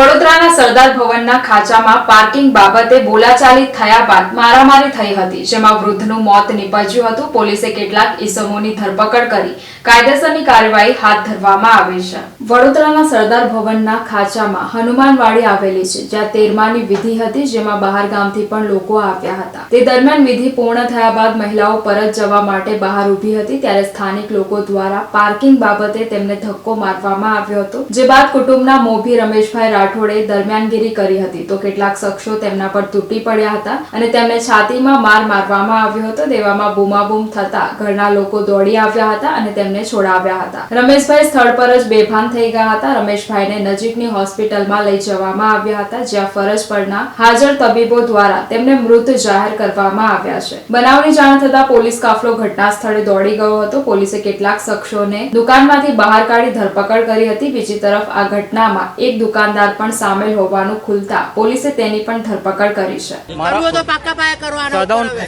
વડોદરાના સરદાર ભવનના ખાંચામાં પાર્કિંગ બાબતે બોલાચાલી થયા બાદ મારામારી થઈ હતી, જેમાં વૃદ્ધનું મોત નીપજ્યું હતું. પોલીસે કેટલાક ઇસમોની ધરપકડ કરી કાયદેસરની કાર્યવાહી હાથ ધરવામાં આવી છે. વડોદરાના સરદાર ભવનના ખાંચામાં હનુમાનવાડી આવેલી છે, જ્યાં તેરમાની વિધિ હતી, જેમાં બહાર ગામથી પણ લોકો આવ્યા હતા. તે દરમિયાન વિધિ પૂર્ણ થયા બાદ મહિલાઓ પરત જવા માટે બહાર ઊભી હતી, ત્યારે સ્થાનિક લોકો દ્વારા પાર્કિંગ બાબતે તેમને ધક્કો મારવામાં આવ્યો હતો, જે બાદ કુટુંબના મોભી રમેશભાઈ રાઠોડે દરમિયાનગીરી કરી હતી. તો કેટલાક શખ્સો તેમના પર તૂટી પડ્યા હતા અને તેમને છાતીમાં માર મારવામાં આવ્યો હતો. તેવામાં બૂમાબૂમ થતા ઘરના લોકો દોડી આવ્યા હતા અને તેમને છોડાવ્યા હતા. રમેશભાઈ સ્થળ પર જ બેભાન થઈ ગયા હતા. રમેશભાઈને નજીકની હોસ્પિટલમાં લઈ જવામાં આવ્યા હતા, જ્યાં ફરજ પરના હાજર તબીબો દ્વારા તેમને મૃત જાહેર કરવામાં આવ્યા છે. બનાવની જાણ થતા પોલીસ કાફલો ઘટના સ્થળે દોડી ગયો હતો. પોલીસે કેટલાક શખ્સોને દુકાનમાંથી બહાર કાઢી ધરપકડ કરી હતી. બીજી તરફ આ ઘટનામાં એક દુકાનદાર પણ સામેલ હોવાનું ખુલતા પોલીસે તેની પણ ધરપકડ કરી છે.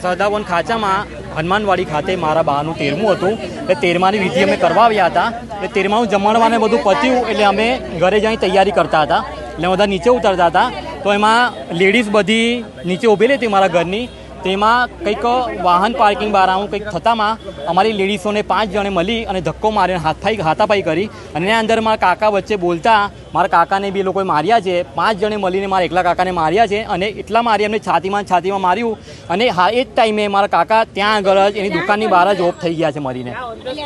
સદાવન ખાચામાં હનુમાનવાડી ખાતે મારા બાનું તેરમું હતું. એટલે તેરમાની વિધિ અમે કરવા આવ્યા હતા. એટલે તેરમાનું જમણવાને બધું પત્યું. એટલે અમે ઘરે જઈ તૈયારી કરતા હતા. એટલે બધા નીચે ઉતરતા હતા. તો એમાં લેડીઝ બધી નીચે ઊભેલી હતી મારા ઘરની. તેમાં કંઈક વાહન પાર્કિંગ બહાર આવું કંઈક થતામાં અમારી લેડીઝોને પાંચ જણે મળી અને ધક્કો મારીને હાથાઈ હાથાપાઈ કરી. અને એના અંદર મારા કાકા વચ્ચે બોલતા, મારા કાકાને બી લોકોએ માર્યા છે. પાંચ જણે મળીને મારા એકલા કાકાને માર્યા છે. અને એટલા મારી એમને છાતીમાં છાતીમાં માર્યું. અને હા, એ જ ટાઈમે મારા કાકા ત્યાં આગળ જ એની દુકાનની બહાર જ ઓફ થઈ ગયા છે મરીને.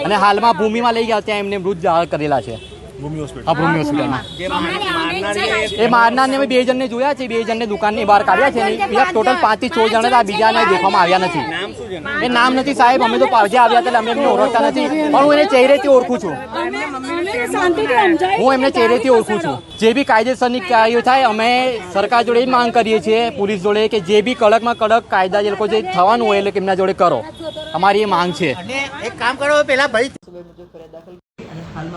અને હાલમાં ભૂમિમાં લઈ ગયા ત્યાં એમને મૃત જાહેર કરેલા છે. ભૂમિ હોસ્પિટલ. એ મારનારને અમે બે જણને જોયા છે બે જણને દુકાનની બહાર કાઢ્યા છે ને બીજા ટોટલ પાંચથી છ જણ હતા બીજાને દેખવામાં આવ્યા નથી. નામ શું છે? એ નામ નથી સાહેબ અમે તો પાવજે આવ્યા હતા એટલે અમે એમને ઓળખતા નથી. પણ હું એને ચહેરેથી ઓળખું છું. હું એમને ચહેરેથી ઓળખું છું. જે બી કાયદેસરની કાર્યો થાય અમે સરકાર જોડે જ માંગ કરીએ છીએ પોલીસ જોડે કે જે બી કડકમાં કડક કાયદા જે લોકો જે થવાનું હોય એટલે કે એમના જોડે કરો. અમારી એ માંગ છે. એક કામ કરો પેલા ભાઈ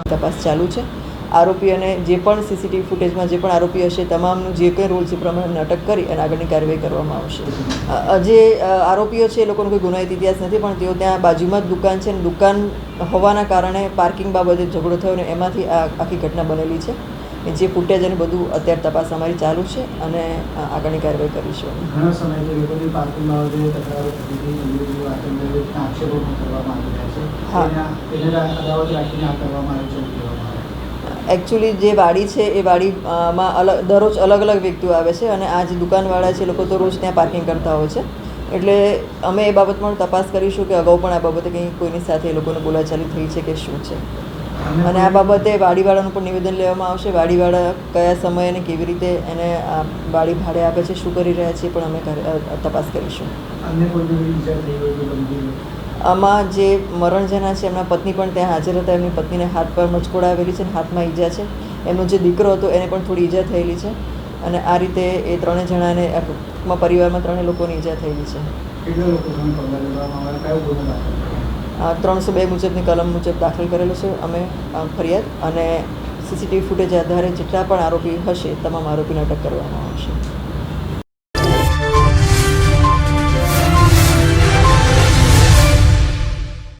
તપાસ ચાલુ છે. આરોપી અને જે પણ સીસીટીવી ફૂટેજમાં જે પણ આરોપી હશે, તમામનું જે કંઈ રૂલ્સ એ પ્રમાણે અટક કરી અને આગળની કાર્યવાહી કરવામાં આવશે. જે આરોપીઓ છે એ લોકોનો કોઈ ગુનાહિત ઇતિહાસ નથી, પણ તેઓ ત્યાં બાજુમાં જ દુકાન છે અને દુકાન હોવાના કારણે પાર્કિંગ બાબતે ઝઘડો થયો ને એમાંથી આ આખી ઘટના બનેલી છે. જે ફૂટેજ અને બધું અત્યારે તપાસ અમારી ચાલુ છે અને આગળની કાર્યવાહી કરીશું. ઘણા સમયથી લોકોની પાર્કિંગ બાબતે તકરારો થતી હતી એવી બધી વાતોને રીતના આક્ષેપો કરવામાં આવી રહ્યા છે. હા. એકચ્યુઅલી જે વાડી છે એ વાડીમાં અલગ દરરોજ અલગ અલગ વ્યક્તિઓ આવે છે અને આ જે દુકાનવાળા છે એ લોકો તો રોજ ત્યાં પાર્કિંગ કરતા હોય છે. એટલે અમે એ બાબતમાં તપાસ કરીશું કે અગાઉ પણ આ બાબતે કંઈ કોઈની સાથે એ લોકોને બોલાચાલી થઈ છે કે શું છે. અને આ બાબતે વાડીવાળાનું પણ નિવેદન લેવામાં આવશે. વાડીવાળા કયા સમયે અને કેવી રીતે એને આ વાડી ભાડે આપે છે શું કરી રહ્યા છે પણ અમે તપાસ કરીશું. આમાં જે મરણ જેના છે એમના પત્ની પણ ત્યાં હાજર હતા. એમની પત્નીને હાથ પર મચકોડા આવેલી છે અને હાથમાં ઈજા છે. એમનો જે દીકરો હતો એને પણ થોડી ઈજા થયેલી છે. અને આ રીતે એ ત્રણે જણાને પરિવારમાં ત્રણે લોકોની ઈજા થયેલી છે. ત્રણસો બે મુજબની કલમ મુજબ દાખલ કરેલો છે. અમે ફરિયાદ અને સીસીટીવી ફૂટેજ આધારે જેટલા પણ આરોપી હશે, તમામ આરોપીને અટક કરવામાં આવશે.